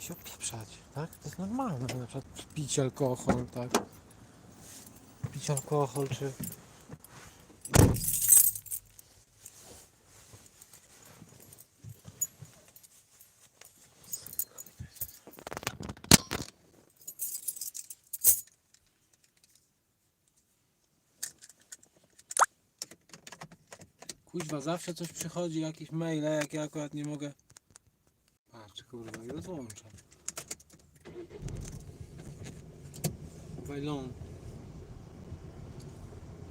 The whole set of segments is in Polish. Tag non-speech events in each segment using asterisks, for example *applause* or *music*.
się opieprzać, tak? To jest normalne, na przykład pić alkohol, tak? Pić alkohol, czy... Kuźwa, zawsze coś przychodzi, jakieś maile, jak ja akurat nie mogę... Kurwa, i rozłączam. Wajlon.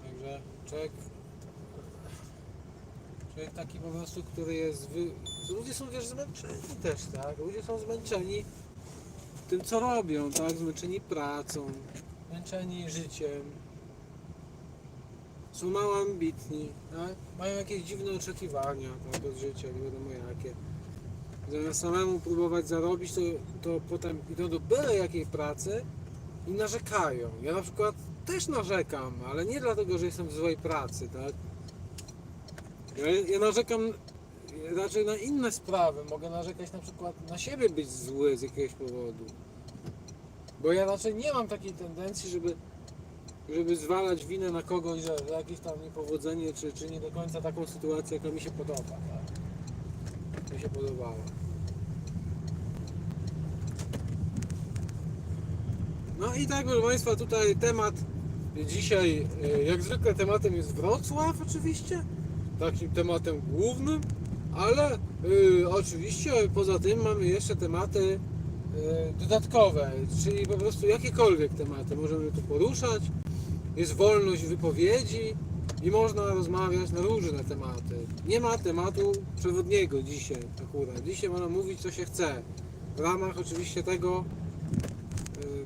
Także człowiek... Człowiek taki po prostu, który jest... Wy... Ludzie są wiesz zmęczeni też, tak? Ludzie są zmęczeni tym, co robią, tak? Zmęczeni pracą, zmęczeni życiem. Są mało ambitni, tak? mają jakieś dziwne oczekiwania tak, od życia, nie wiadomo jakie. Zamiast samemu próbować zarobić, to, to potem idą do byle jakiej pracy i narzekają. Ja na przykład też narzekam, ale nie dlatego, że jestem w złej pracy, tak? Ja, ja narzekam raczej na inne sprawy. Mogę narzekać na przykład na siebie być zły z jakiegoś powodu. Bo ja raczej nie mam takiej tendencji, żeby żeby zwalać winę na kogoś, że jakieś tam niepowodzenie, czy, czy nie do końca taką sytuację, jaka mi się podoba. Tak? Mi się podobała. No i tak, proszę Państwa, tutaj temat dzisiaj, e, jak zwykle tematem jest Wrocław oczywiście, takim tematem głównym, ale e, oczywiście poza tym mamy jeszcze tematy e, dodatkowe, czyli po prostu jakiekolwiek tematy możemy tu poruszać jest wolność wypowiedzi i można rozmawiać na różne tematy. Nie ma tematu przewodniego dzisiaj akurat. Dzisiaj można mówić co się chce. W ramach oczywiście tego, y,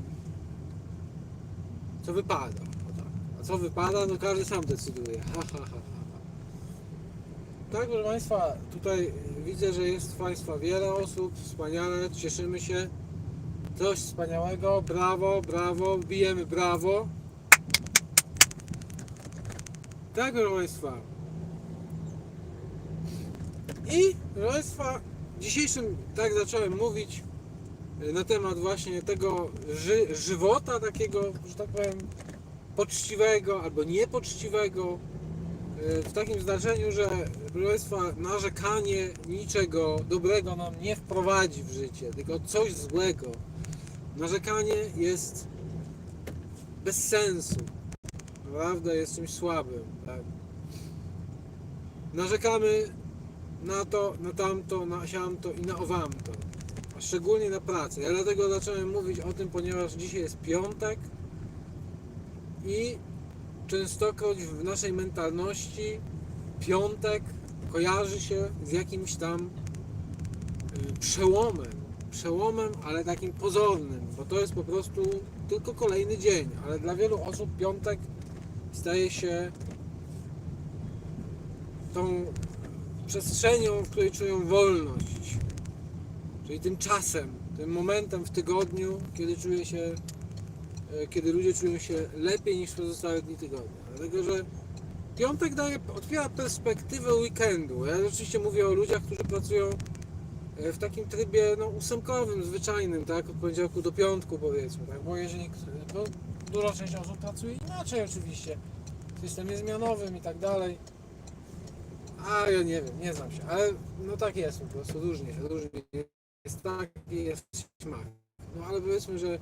co wypada. Tak. A co wypada, no każdy sam decyduje. Ha, ha, ha, ha. Tak, proszę Państwa, tutaj widzę, że jest Państwa wiele osób, wspaniale, cieszymy się. Coś wspaniałego, brawo, brawo, bijemy brawo. Tak, proszę Państwa. I, proszę Państwa, dzisiejszym, tak zacząłem mówić na temat właśnie tego ży, żywota takiego, że tak powiem, poczciwego albo niepoczciwego. e, W takim znaczeniu, że proszę Państwa, narzekanie niczego dobrego nam nie wprowadzi w życie, tylko coś złego. Narzekanie jest bez sensu naprawdę jest czymś słabym. Tak? Narzekamy na to, na tamto, na siamto i na owamto. Szczególnie na pracę. Ja dlatego zacząłem mówić o tym, ponieważ dzisiaj jest piątek i częstokroć w naszej mentalności piątek kojarzy się z jakimś tam y, przełomem. Przełomem, ale takim pozornym, bo to jest po prostu tylko kolejny dzień, ale dla wielu osób piątek staje się tą przestrzenią, w której czują wolność. Czyli tym czasem, tym momentem w tygodniu, kiedy czuje się, e, kiedy ludzie czują się lepiej niż pozostałe dni tygodnia. Dlatego, że piątek daje, otwiera perspektywę weekendu. Ja oczywiście mówię o ludziach, którzy pracują e, w takim trybie no, ósemkowym, zwyczajnym, tak, od poniedziałku do piątku powiedzmy, tak, bo jeżeli bo duża część osób pracuje inaczej oczywiście, w systemie zmianowym i tak dalej. A ja nie wiem, nie znam się, ale no tak jest po prostu, różnie, różnie jest tak i jest śmak. No ale powiedzmy, że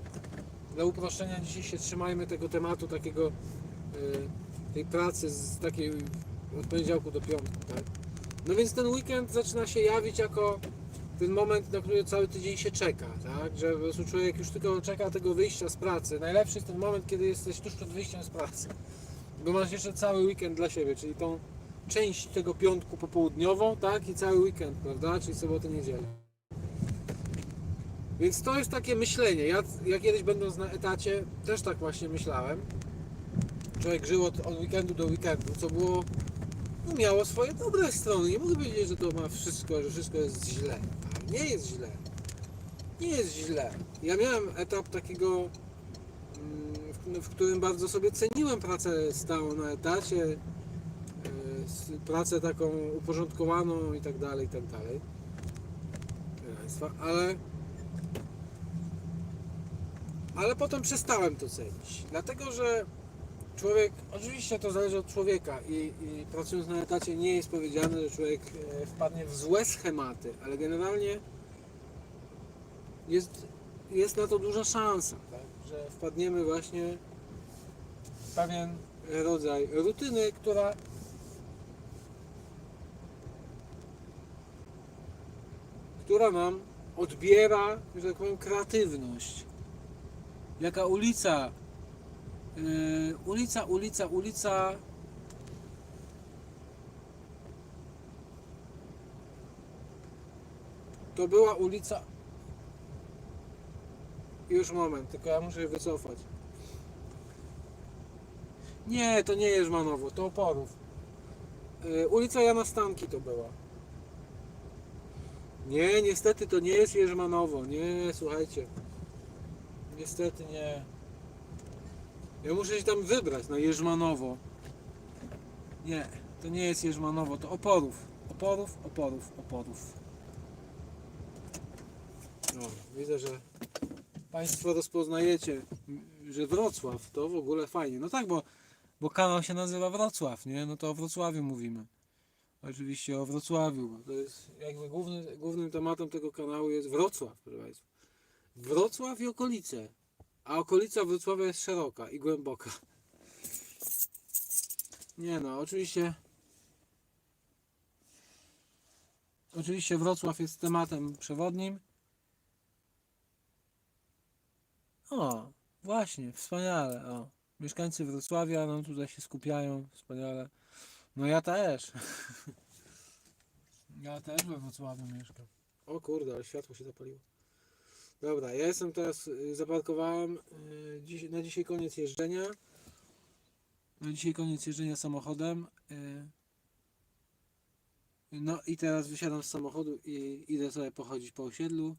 dla uproszczenia dzisiaj się trzymajmy tego tematu takiego, y, tej pracy z takiej od poniedziałku do piątku, tak? No więc ten weekend zaczyna się jawić jako ten moment, na który cały tydzień się czeka, tak? Że po prostu człowiek już tylko czeka tego wyjścia z pracy. Najlepszy jest ten moment, kiedy jesteś tuż przed wyjściem z pracy. Bo masz jeszcze cały weekend dla siebie, czyli tą część tego piątku popołudniową, tak? I cały weekend, prawda? Czyli sobotę, niedzielę. Więc to jest takie myślenie. Ja, ja kiedyś będąc na etacie też tak właśnie myślałem. Człowiek żył od, od weekendu do weekendu, co było no miało swoje dobre strony. Nie mogę powiedzieć, że to ma wszystko, że wszystko jest źle. Nie jest źle. Nie jest źle. Ja miałem etap takiego, mm, w, w którym bardzo sobie ceniłem pracę stałą na etacie, e, pracę taką uporządkowaną i tak dalej, i tak dalej. Ale Ale potem przestałem to cenić. Dlatego, że człowiek, oczywiście to zależy od człowieka i, i pracując na etacie nie jest powiedziane, że człowiek e, wpadnie w złe schematy, ale generalnie jest, jest na to duża szansa, tak? że wpadniemy właśnie w pewien rodzaj rutyny, która która nam odbiera, że tak powiem, kreatywność. Jaka ulica, yy, ulica, ulica, ulica. To była ulica. Już moment, tylko ja muszę wycofać. Nie, to nie jest Żmanowo, to Oporów. Yy, ulica Jana Stanki to była. Nie, niestety to nie jest Jerzmanowo. Nie, słuchajcie. Niestety nie. Ja muszę się tam wybrać na Jerzmanowo. Nie, to nie jest Jerzmanowo, to Oporów. Oporów, Oporów, Oporów. No, widzę, że Państwo rozpoznajecie, że Wrocław to w ogóle fajnie. No tak, bo, bo kanał się nazywa Wrocław, nie? No to o Wrocławiu mówimy. Oczywiście o Wrocławiu. To jest jakby główny, głównym tematem tego kanału jest Wrocław, proszę Państwa. Wrocław i okolice. A okolica Wrocławia jest szeroka i głęboka. Nie no, oczywiście. Oczywiście Wrocław jest tematem przewodnim. O, właśnie, wspaniale. O. Mieszkańcy Wrocławia no tutaj się skupiają, wspaniale. No ja też. *laughs* Ja też we Wrocławiu mieszkam. O kurde, ale światło się zapaliło. Dobra, ja jestem teraz, y, zaparkowałem y, dziś, na dzisiaj koniec jeżdżenia. Na dzisiaj koniec jeżdżenia samochodem. y. No i teraz wysiadam z samochodu i idę sobie pochodzić po osiedlu.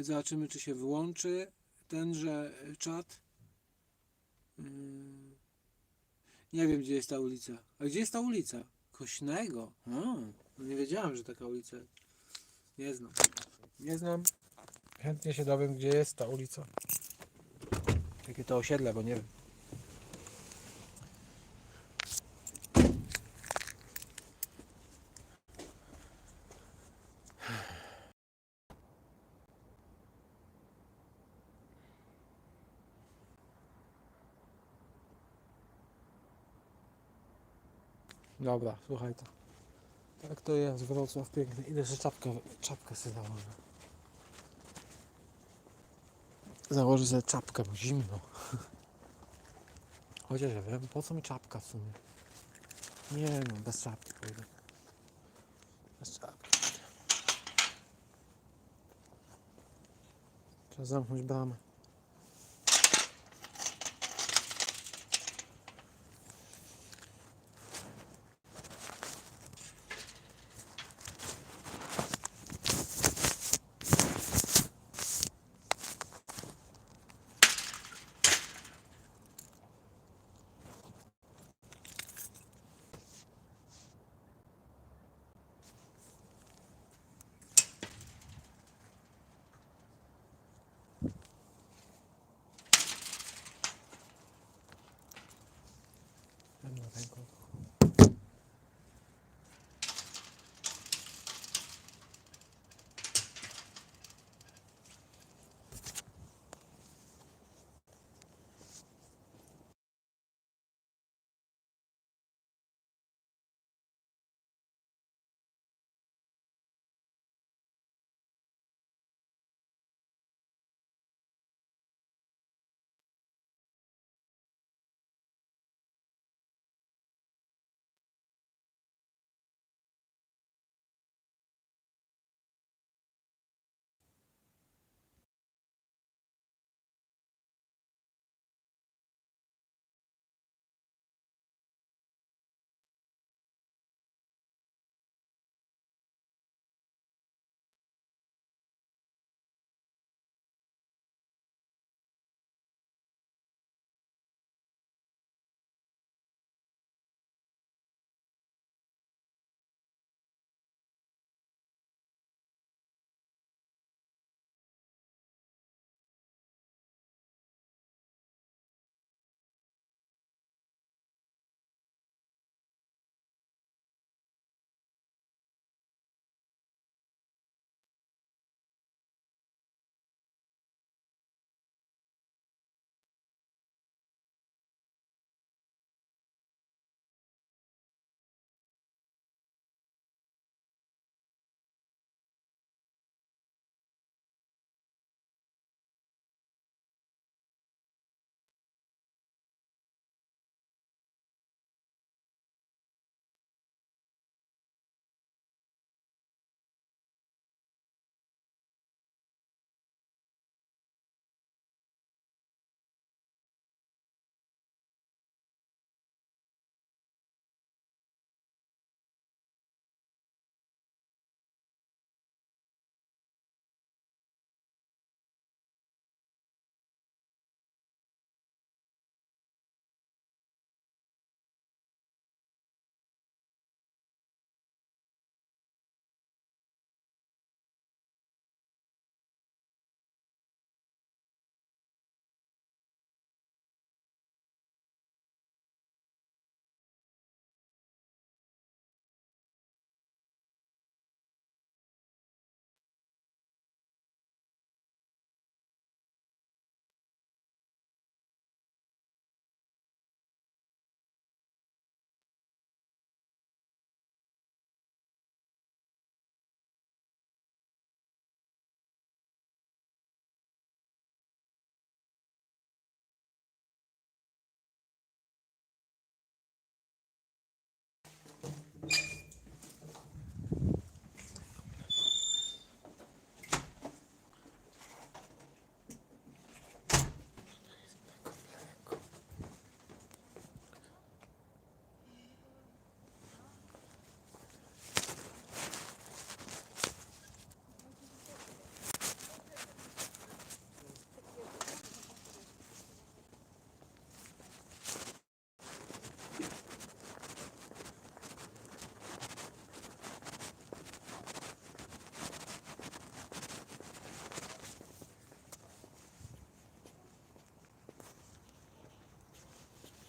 Zobaczymy, czy się wyłączy tenże czat. Nie wiem, gdzie jest ta ulica. A gdzie jest ta ulica? Kośnego. A, no nie wiedziałem, że taka ulica. Nie znam. Nie znam. Chętnie się dowiem, gdzie jest ta ulica. Jakie to osiedle, bo nie wiem. Dobra, słuchaj to. Tak to jest Wrocław piękny. Idę, że czapkę, czapkę sobie założę. Założę sobie czapkę, bo zimno. *laughs* Chociaż ja wiem, po co mi czapka w sumie. Nie no, bez czapki pójdę. Bez czapki. Trzeba zamknąć bramę.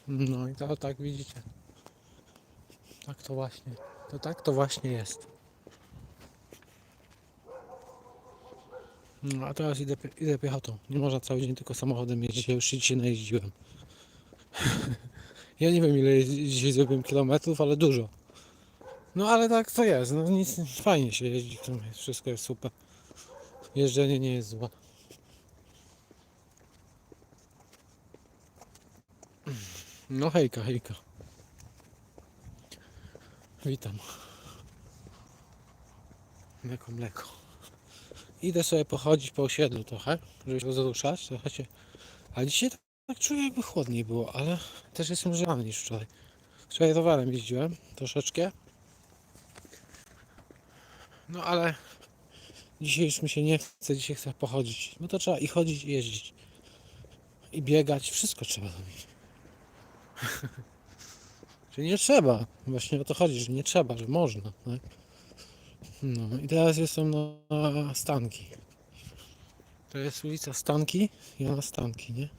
No i to tak widzicie. Tak to właśnie. To tak to właśnie jest. No a teraz idę, idę piechotą. Nie można cały dzień tylko samochodem jeździć. Ja już się dzisiaj najeździłem. *laughs* ja nie wiem ile dzisiaj zrobiłem kilometrów, ale dużo. No ale tak to jest. No nic, fajnie się jeździ. Wszystko jest super. Jeżdżenie nie jest złe. No hejka, hejka. Witam. Mleko, mleko. Idę sobie pochodzić po osiedlu trochę, żeby się rozruszać, trochę. A dzisiaj tak, tak czuję jakby chłodniej było, ale też jestem żelany niż wczoraj. Wczoraj rowerem jeździłem troszeczkę. No ale dzisiaj już mi się nie chce, dzisiaj chcę pochodzić. No to trzeba i chodzić, i jeździć. I biegać, wszystko trzeba robić. *laughs* Że nie trzeba. Właśnie o to chodzi, że nie trzeba, że można. Tak? No i teraz jestem na Stanki. To jest ulica Stanki i na Stanki, nie?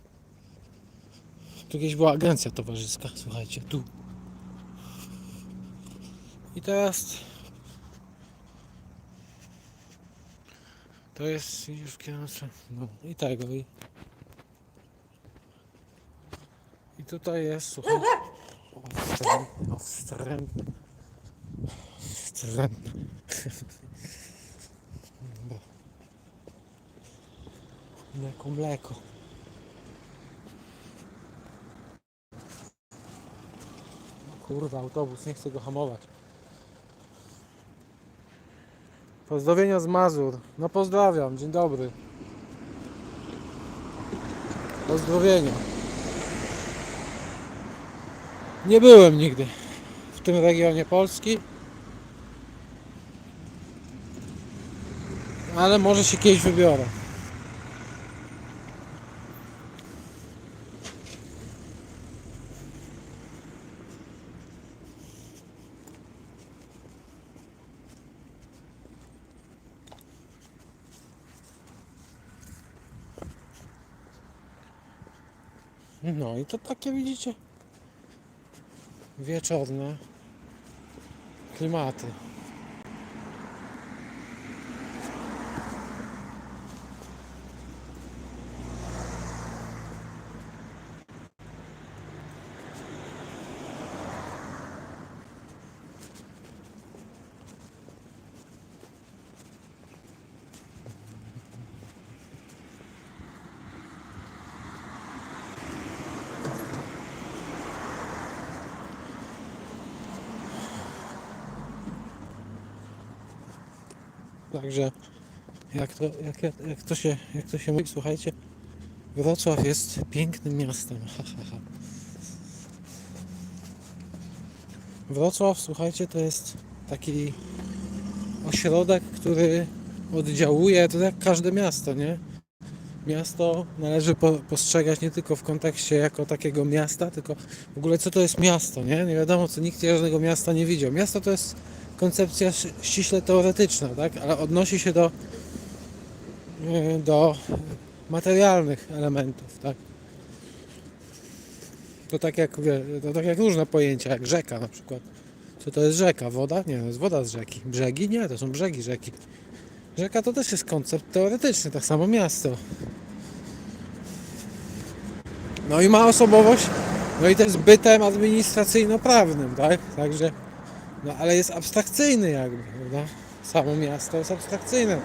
Tu kiedyś była agencja towarzyska, słuchajcie, tu. I teraz to jest już w kierunku, no i tego i i tutaj jest, słuchajcie, o, wstręt, o, wstręt, wstręt. Bo- Mleko, mleko. Kurwa, autobus, nie chcę go hamować. Pozdrowienia z Mazur. No pozdrawiam, dzień dobry. Pozdrowienia. Nie byłem nigdy w tym regionie Polski. Ale może się kiedyś wybiorę. No i to takie widzicie wieczorne klimaty. Także jak to, jak, jak, to się, jak to się mówi, słuchajcie, Wrocław jest pięknym miastem. Wrocław, słuchajcie, to jest taki ośrodek, który oddziałuje, to jak każde miasto, nie? Miasto należy po, postrzegać nie tylko w kontekście jako takiego miasta, tylko w ogóle co to jest miasto, nie? Nie wiadomo, co nikt żadnego miasta nie widział. Miasto to jest koncepcja ściśle teoretyczna, tak? Ale odnosi się do, e, do materialnych elementów, tak? To tak jak, to tak jak różne pojęcia, jak rzeka na przykład. Co to jest rzeka? Woda? Nie, to jest woda z rzeki. Brzegi? Nie, to są brzegi rzeki. Rzeka to też jest koncept teoretyczny, tak samo miasto. No i ma osobowość, no i też bytem administracyjno-prawnym, tak? Także, no ale jest abstrakcyjny jakby, prawda? Samo miasto jest abstrakcyjne.